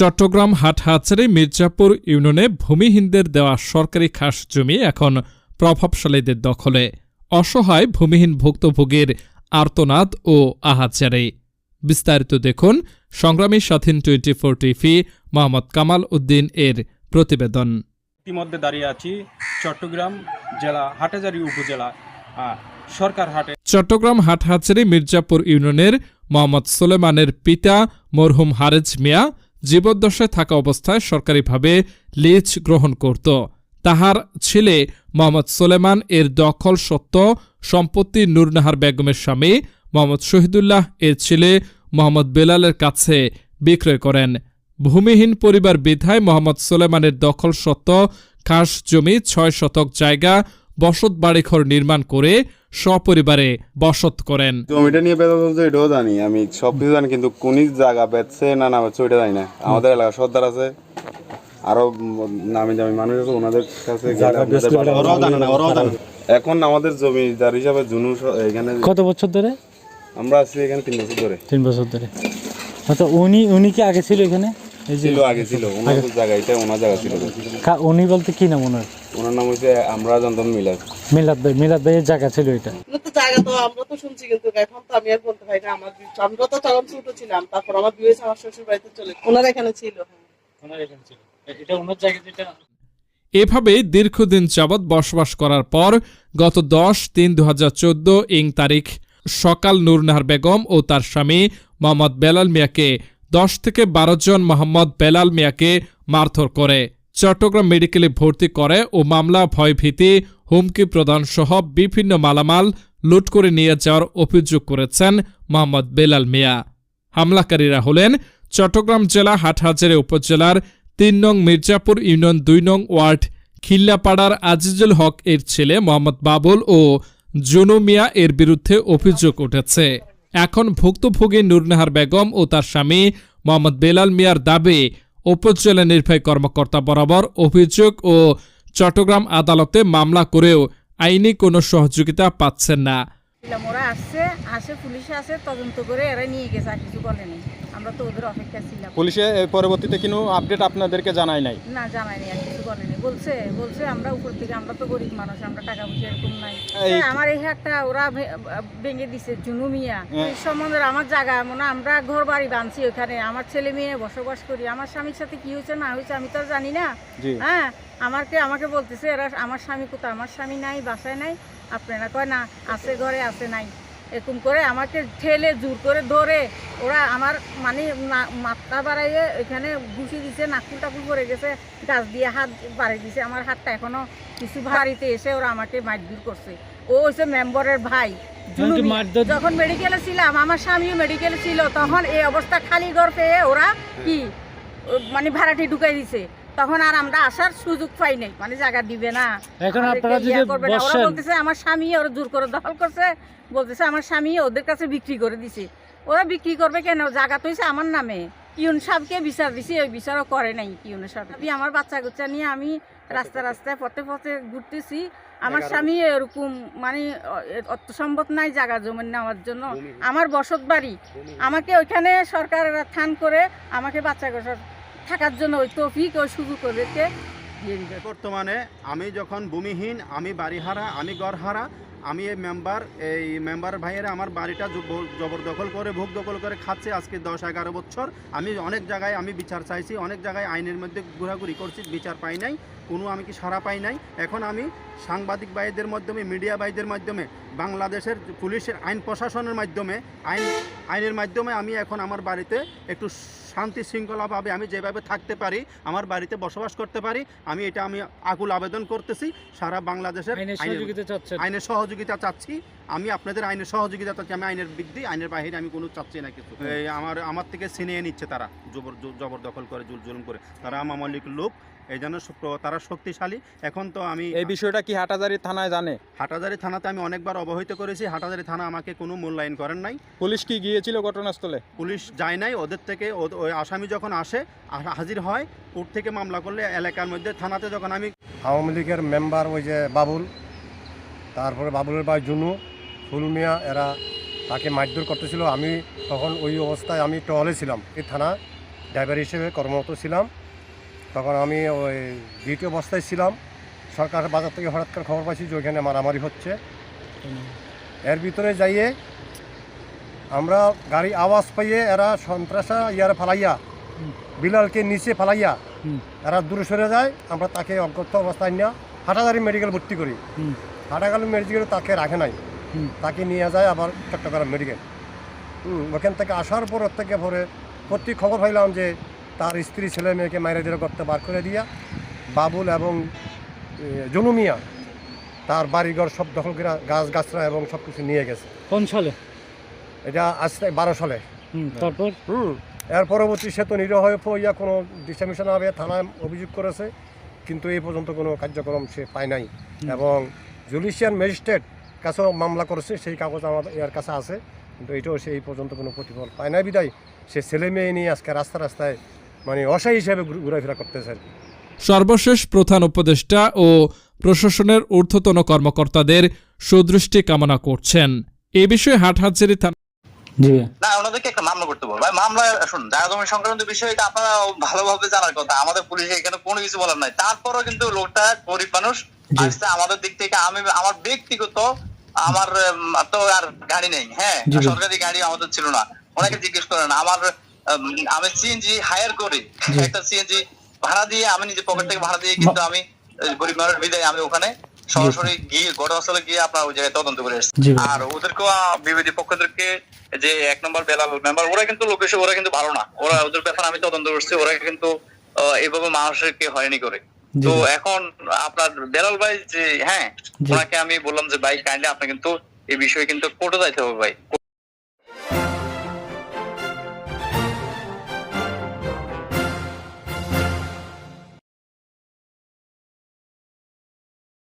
চট্টগ্রাম হাটহাজারী মির্জাপুর ইউনিয়নে ভূমিহীনদের দেওয়া সরকারি খাস জমি এখন প্রভাবশালীদের দখলে। অসহায় ভূমিহীন ভুক্তভোগীর আর্তনাদ ও আহাজারে। বিস্তারিত দেখুন সংগ্রামী স্বাধীন twenty four TV Mohammad Kamal Uddin এর প্রতিবেদন। ইতিমধ্যে দাঁড়িয়ে আছি চট্টগ্রাম জেলা হাটাজারি উপজেলা সরকার হাটে। চট্টগ্রাম হাটহাজারী মির্জাপুর ইউনিয়নের মোহাম্মদ সোলেমানের পিতা মরহুম হারেজ মিয়া জীবদ্দশায় থাকা অবস্থায় সরকারিভাবে লিজ গ্রহণ করত। তাহার ছেলে মোহাম্মদ সোলেমান এর দখল সত্ত্ব সম্পত্তি নূরনাহার বেগমের স্বামী মোহাম্মদ শহীদুল্লাহ এর ছেলে মোহাম্মদ বেলালের কাছে বিক্রয় করেন। ভূমিহীন পরিবার বিধায় মোহাম্মদ সোলেমানের দখল সত্ত্ব খাস জমি ছয় শতক জায়গা বসত বাড়িঘর নির্মাণ করে সপরিবারে বসত করেন। জমিটা নিয়ে বেচা চলছে এটাও জানি। আমি সব কিছু জানি কিন্তু কোন জায়গা বেচছে না না বেচছে ওইটা জানি না। আমাদের এলাকা সর্দার আছে আরও নামি দামি মানুষ আছে ওনাদের কাছে। এখন আমাদের জমিদার হিসাবে জুনু এখানে কত বছর ধরে? আমরা আছি এখানে তিন বছর ধরে। তিন বছর ধরে। আচ্ছা উনি উনি কি আগে ছিল এখানে? ছিল আগে ছিল। ওনার জায়গা এটা ওনার জায়গা ছিল। উনি বলতে কি নাম ওনার? ওনার নাম হচ্ছে আমরা জানতাম মিলাদ। মিলাদ ভাই মিলাদ ভাইয়ের জায়গা ছিল এটা। জায়গা তো আমরা তো শুনছি কিন্তু এখন তো আমি আর বলতে পারি না। আমার আমরা তো তখন ছোট ছিলাম তারপর আমার বিয়ে আমার শ্বশুর বাড়িতে চলে ওনারা এখানে ছিল। এটা ওনার জায়গা যেটা এভাবেই দীর্ঘদিন যাবৎ বসবাস করার পর গত দশ তিন দু হাজার চোদ্দ ইং তারিখ সকাল নূরনাহার বেগম ও তার স্বামী মোহাম্মদ বেলাল মিয়াকে দশ থেকে বারো জন মোহাম্মদ বেলাল মিয়াকে মারধর করে চট্টগ্রাম মেডিকেলে ভর্তি করে ও মামলা ভয়ভীতি হুমকি প্রদান সহ বিভিন্ন মালামাল লুট করে নিয়ে যাওয়ার অভিযোগ করেছেন মোহাম্মদ বেলাল মিয়া। হামলাকারীরা হলেন চট্টগ্রাম জেলা হাটহাজারী উপজেলার তিন নং মির্জাপুর ইউনিয়ন দুই নং ওয়ার্ড খিল্লাপাড়ার আজিজুল হক এর ছেলে মোহাম্মদ বাবুল ও জুনু মিয়া এর বিরুদ্ধে অভিযোগ উঠেছে। এখন ভুক্তভোগী নুরনাহার বেগম ও তার স্বামী মোহাম্মদ বেলাল মিয়ার দাবি, উপজেলা নির্বাহী কর্মকর্তা বরাবর অভিযোগ ও চট্টগ্রাম আদালতে মামলা করেও আইনি কোনো সহযোগিতা পাচ্ছেন না। ছিলাম ওরা আসছে আসে পুলিশ আসে তদন্ত করে এরা নিয়ে গেছে আর কিছু বলেনি আমরা তো ওদের অপেক্ষা ছিলাম। পুলিশে পরবর্তীতে কোনো আপডেট আপনাদেরকে জানায় নাই? না জানায়নি আর কিছু বলেনি বলছে বলছে আমরা উপর থেকে আমরা তো গরিব মানুষ আমরা টাকা পয়সা এরকম নাই। আমার এই হাটটা ওরা ভেঙে দিছে জুনু মিয়া। হ্যাঁ। এই সম্বন্ধে আমার জায়গা মনে আমরা ঘর বাড়ি বাঁধছি ওখানে। আমার ছেলে মেয়ে বসবাস করি আমার স্বামীর সাথে কি হয়েছে না হয়েছে আমি তো আর জানি না। হ্যাঁ আমাকে আমাকে বলতেছে এরা আমার স্বামী কোথায়? আমার স্বামী নাই বাসায় নাই। আপনারা কয় না আছে ঘরে আছে নাই। এরকম করে আমাকে ঠেলে জোর করে ধরে। ওরা আমার মানে মাথা বাড়াইয়ে এখানে ঘুষি দিছে নাকুল টাকুল পরে গেছে গাছ দিয়ে হাত বাড়িয়ে দিছে। আমার হাতটা এখনও কিছু বাড়িতে এসে ওরা আমাকে মারধর করছে। ও হচ্ছে মেম্বরের ভাই। মারধর- যখন মেডিকেলে ছিলাম আমার স্বামীও মেডিকেলে ছিল তখন এই অবস্থা খালি ঘর পেয়ে ওরা কি মানে ভাড়াটি ঢুকাই দিছে। তখন আর আমরা আসার সুযোগ পাই নাই। মানে জায়গা দিবে না। এখন আপনারা যদি। ওরা বসেন। বলতেছে আমার স্বামী ওরা জোর করে দখল করছে। বলতেছে আমার স্বামী ওদের কাছে বিক্রি করে দিছে। ওরা বিক্রি করবে কেন? জায়গা তো হইছে আমার নামে। কিউন সাহেবকে বিচার দিছি ওই বিচারও করে নাই কিউন সাহেব আমি আমার বাচ্চা গুচ্চা নিয়ে আমি রাস্তা রাস্তায় পথে পথে ঘুরতেছি। আমার স্বামী এরকম মানে অত সম্ভব নাই জায়গা জমি নেওয়ার জন্য। আমার বসত বাড়ি। আমাকে ওইখানে সরকার থান করে আমাকে বাচ্চা কাচ্চা থাকার জন্য ওই তৌফিক সুযোগ ওদেরকে দিয়ে বর্তমানে আমি যখন ভূমিহীন, আমি বাড়িহারা, আমি ঘরহারা আমি এই মেম্বার এই মেম্বার ভাইয়েরা আমার বাড়িটা জবরদখল করে, ভোগ দখল করে খাচ্ছে আজকে দশ, এগারো বছর। আমি অনেক জায়গায় আমি বিচার চাইছি, অনেক জায়গায় আইনের মধ্যে ঘোরাঘুরি করছি, বিচার পাই নাই, কোনো আমি কি সারা পাই নাই। এখন আমি সাংবাদিক ভাইদের মাধ্যমে, মিডিয়া ভাইদের মাধ্যমে, বাংলাদেশের পুলিশের আইন প্রশাসনের মাধ্যমে, আইন, আইনের মাধ্যমে আমি এখন আমার বাড়িতে একটু শান্তি শৃঙ্খলাভাবে আমি যেভাবে থাকতে পারি আমার বাড়িতে বসবাস করতে পারি আমি এটা আমি আকুল আবেদন করতেছি। সারা বাংলাদেশের আইনের সহযোগিতা চাচ্ছেন? আইনের সহযোগিতা চাচ্ছি। আমি আপনাদের আইনের সহযোগিতা চাচ্ছি আমি আইনের বৃদ্ধি আইনের বাহিরে আমি কোনো চাচ্ছি না কিছু। এই আমার আমার থেকে ছিনিয়ে নিচ্ছে তারা জবর জবরদখল করে জুল জুলুম করে। তারা মামলিক লোক এই জন্য তারা শক্তিশালী। এখন তো আমি এই বিষয়টা কি হাটাজারি থানায় জানে? হাটাজারি থানাতে আমি অনেকবার অবহিত করেছি। হাটাজারি থানা আমাকে কোনো মূল্যায়ন করেন নাই। পুলিশ কি গিয়েছিল ঘটনাস্থলে? পুলিশ যায় নাই ওদের থেকে ও- ওই আসামি যখন আসে হাজির হয়, কোর্ট থেকে মামলা করলে এলাকার মধ্যে, থানাতে যখন আমি আওয়ামী লীগের মেম্বার ওই যে বাবুল, তারপরে বাবুলের ভাই জুনু ফুলমিয়া এরা তাকে মারধর করতেছিল। আমি তখন ওই অবস্থায় আমি টহলে ছিলাম। এই থানা ড্রাইভার হিসেবে কর্মরত ছিলাম। তখন আমি ওই দ্বিতীয় অবস্থায় ছিলাম। সরকার বাজার থেকে হঠাৎ করে খবর পাইছি যে ওইখানে মারামারি হচ্ছে। এর ভিতরে যাইয়ে আমরা গাড়ি আওয়াজ পাইয়ে এরা সন্ত্রাসা ইয়ারে ফালাইয়া বিলালকে নিচে ফালাইয়া এরা দূরে সরে যায় আমরা তাকে অজ্ঞত অবস্থায় নিয়ে হাটাদারি মেডিকেল ভর্তি করি। হুম। হাটাগালি মেডিকেল তাকে রাখে নাই। তাকে নিয়ে যায় আবার চট্টগ্রাম মেডিকেল ওখান থেকে আসার পর ওর থেকে পরে প্রতি খবর পাইলাম যে তার স্ত্রী ছেলে মেয়েকে মাইরে দিয়ে করতে বার করে দিয়া। বাবুল এবং এ, জনু মিয়া তার বাড়িঘর সব দখল করে গাছ গাছরা এবং সব কিছু নিয়ে গেছে। কোন সালে? এটা আজ বারো সালে। তারপর? হুম এর পরবর্তী সে তো নিরহ হয়ে কোনো ডিস্ট্রিবিউশন হবে থানায় অভিযোগ করেছে কিন্তু এই পর্যন্ত কোনো কার্যক্রম সে পায় নাই। এবং জুডিশিয়াল ম্যাজিস্ট্রেট কাছেও মামলা করেছে সেই কাগজ আমাদের এর কাছে আছে কিন্তু এটাও সে এই পর্যন্ত কোনো প্রতিফল পায় নাই। বিদায় সে ছেলে মেয়ে নিয়ে আজকে রাস্তা রাস্তায় মানে অসাই হিসেবে ঘুরে- ঘোরাফেরা করতেছে। সর্বশেষ প্রধান উপদেষ্টা ও প্রশাসনের ঊর্ধ্বতন কর্মকর্তাদের সুদৃষ্টি কামনা করছেন। এ বিষয়ে হাটহাজারী না ওনাদেরকে একটা মামলা করতে বলব। ভাই মামলা শুনুন জায়গা সংক্রান্ত বিষয় এটা আপনারা ভালোভাবে জানার কথা। আমাদের পুলিশ এখানে কোনো কিছু বলার নাই। তারপরও কিন্তু লোকটা গরিব মানুষ। আসছে আমাদের দিক থেকে আমি আমার ব্যক্তিগত আমার তো আর গাড়ি নেই হ্যাঁ। সরকারি গাড়ি আমাদের ছিল না। ওনাকে জিজ্ঞেস করেন আমার আমি সিএনজি হায়ার করি। একটা সিএনজি ভাড়া দিয়ে আমি নিজে পকেট থেকে ভাড়া দিয়ে কিন্তু আমি গরিব মানুষ বিদায় আমি ওখানে সরাসরি গিয়ে ঘটনাস্থলে গিয়ে আপনার ওই জায়গায় তদন্ত করে এসেছি আর ওদেরকেও বিবেদী পক্ষদেরকে যে এক নম্বর বেলাল মেম্বার ওরা কিন্তু লোকেশন ওরা কিন্তু ভালো না। ওরা ওদের ব্যাপারে আমি তদন্ত করছি ওরা কিন্তু আহ, এইভাবে মানুষকে হয়নি করে। তো এখন আপনার বেলাল ভাই যে হ্যাঁ ওনাকে আমি বললাম যে ভাই কাইন্ডলি আপনি কিন্তু এই বিষয়ে কিন্তু কোর্টে যাইতে হবে ভাই।